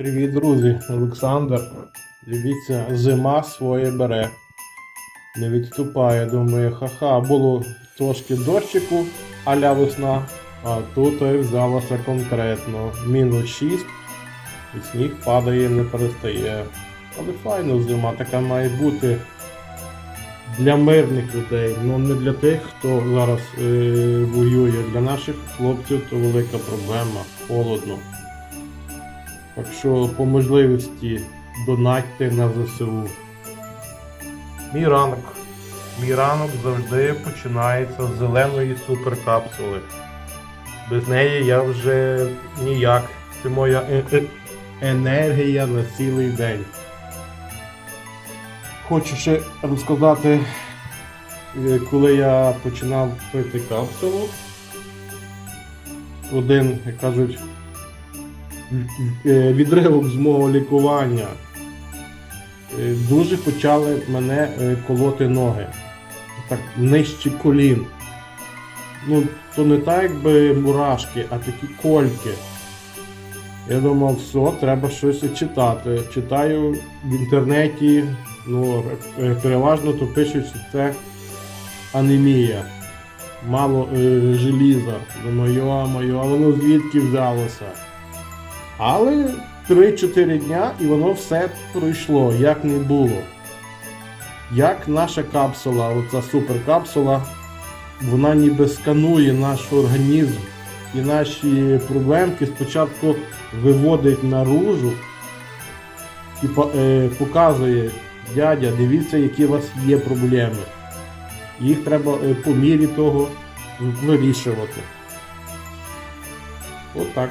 Привіт, друзі! Олександр. Дивіться, зима своє бере. Не відступає, думаю, ха-ха, було трошки дощику, аля весна, а тут і взялося конкретно. Мінус 6, і сніг падає, не перестає. Але файно зима така має бути для мирних людей, ну не для тих, хто зараз е, воює. Для наших хлопців то велика проблема, холодно. Так що по можливості донатьте на ЗСУ. Мій ранок. Мій ранок завжди починається з зеленої суперкапсули. Без неї я вже ніяк. Це моя е- е- енергія на цілий день. Хочу ще розказати, е, коли я починав пити капсулу. Один, як кажуть, відривок з мого лікування. Е, Дуже почали мене е, колоти ноги. Так нижче колін. Ну, то не так, якби мурашки, а такі кольки. Я думав, все, треба щось читати. Читаю в інтернеті, ну, е, переважно то пишуть, що це анемія. Мало е, желіза. Думаю, йо-моє, а воно звідки взялося? Але 3-4 дня і воно все пройшло, як не було. Як наша капсула, оця суперкапсула, вона ніби сканує наш організм і наші проблемки спочатку виводить наружу і е, показує, дядя, дивіться, які у вас є проблеми. Їх треба е, по мірі того вирішувати. Отак.